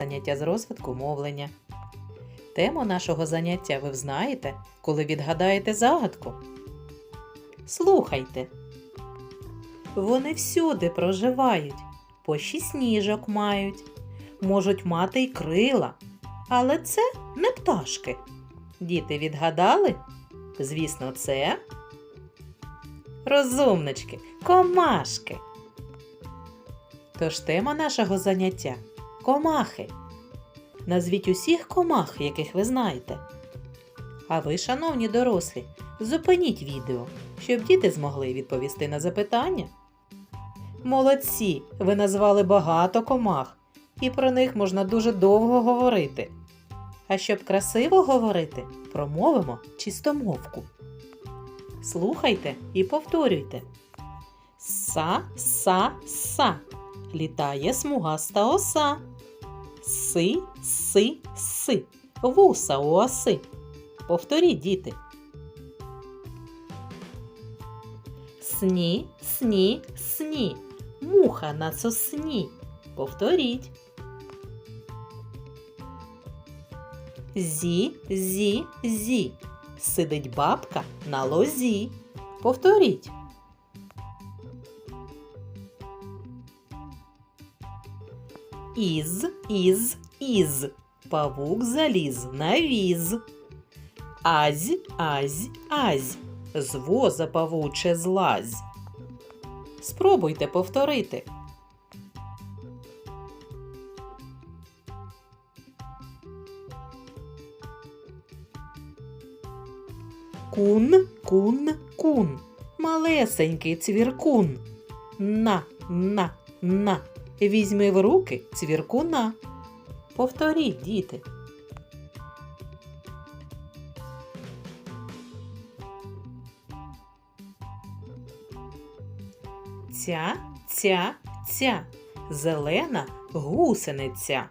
заняття з розвитку мовлення. Тему нашого заняття ви знаєте, коли відгадаєте загадку. Слухайте. Вони всюди проживають, по шість ніжок мають, можуть мати й крила, але це не пташки. Діти відгадали? Звісно, це розумнички, комашки. Тож тема нашого заняття комахи. Назвіть усіх комах, яких ви знаєте. А ви, шановні дорослі, зупиніть відео, щоб діти змогли відповісти на запитання. Молодці! Ви назвали багато комах, і про них можна дуже довго говорити. А щоб красиво говорити, промовимо чистомовку. Слухайте і повторюйте. Са, са, са. Літає смугаста оса. Си, си, си. Вуса у оси. Повторіть, діти. Сні, сні, сні. Муха на сосні. Повторіть. Зі, зі, зі. Сидить бабка на лозі. Повторіть. Із, із, із. Павук заліз на віз. Азь, азь, азь. З воза павуче злазь. Спробуйте повторити. Кун, кун, кун. Малесенький цвіркун. На, на, на. Візьми в руки цвіркуна. Повторіть, діти. Ця, ця, ця. Зелена гусениця.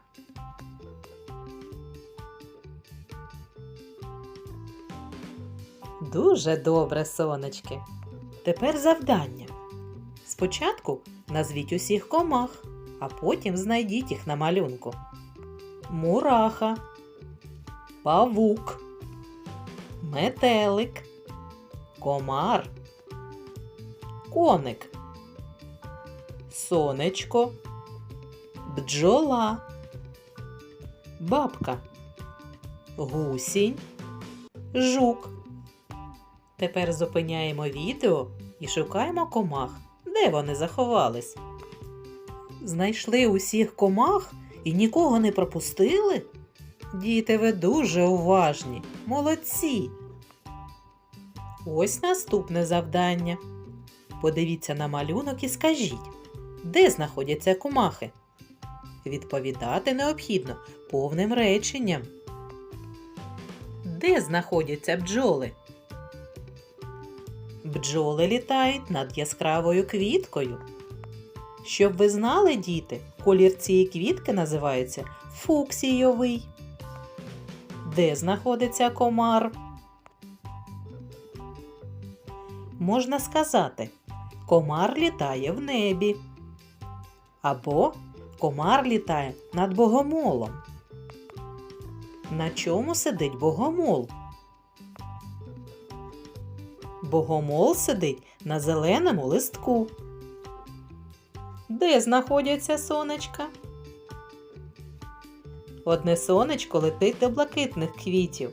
Дуже добре, сонечки. Тепер завдання. Спочатку назвіть усіх комах, а потім знайдіть їх на малюнку. Мураха, павук, метелик, комар, коник, сонечко, бджола, бабка, гусінь, жук. Тепер зупиняємо відео і шукаємо комах. Де вони заховались? Знайшли усіх комах і нікого не пропустили? Діти, ви дуже уважні, молодці. Ось наступне завдання. Подивіться на малюнок і скажіть, де знаходяться комахи? Відповідати необхідно повним реченням. Де знаходяться бджоли? Бджоли літають над яскравою квіткою. Щоб ви знали, діти, колір цієї квітки називається фуксійовий. Де знаходиться комар? Можна сказати, комар літає в небі. Або комар літає над богомолом. На чому сидить богомол? Богомол сидить на зеленому листку. Де знаходяться сонечка? Одне сонечко летить до блакитних квітів,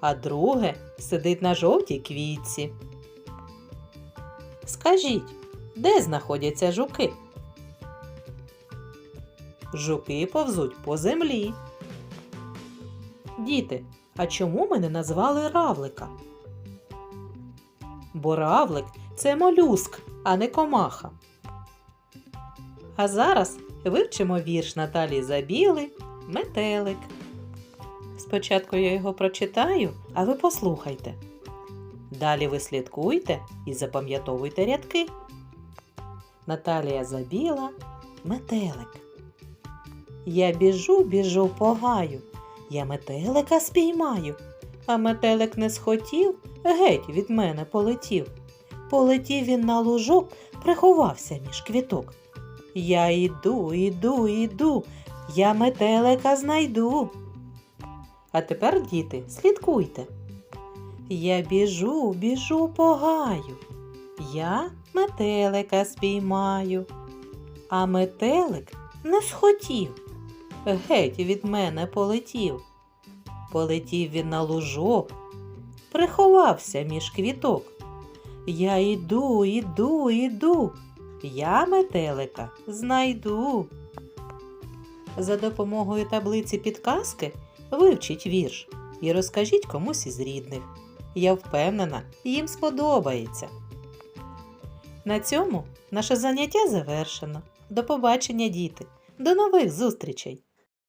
а друге сидить на жовтій квітці. Скажіть, де знаходяться жуки? Жуки повзуть по землі. Діти, а чому ми не назвали равлика? Бо равлик це молюск, а не комаха. А зараз вивчимо вірш Наталії Забіли Метелик. Спочатку я його прочитаю, а ви послухайте. Далі ви слідкуйте і запам'ятовуйте рядки. Наталія Забіла Метелик. Я біжу, біжу по гаю, я метелика спіймаю, а метелик не схотів, геть від мене полетів. Полетів він на лужок, приховався між квіток. Я іду, іду, іду, Я метелика знайду. А тепер, діти, слідкуйте. Я біжу, біжу по гаю. Я метелика спіймаю. А метелик не схотів. Геть від мене полетів. Полетів він на лужок, приховався між квіток. Я іду, іду, іду. Я метелика знайду. За допомогою таблиці підказки вивчіть вірш і розкажіть комусь із рідних. Я впевнена, їм сподобається. На цьому наше заняття завершено. До побачення, діти. До нових зустрічей!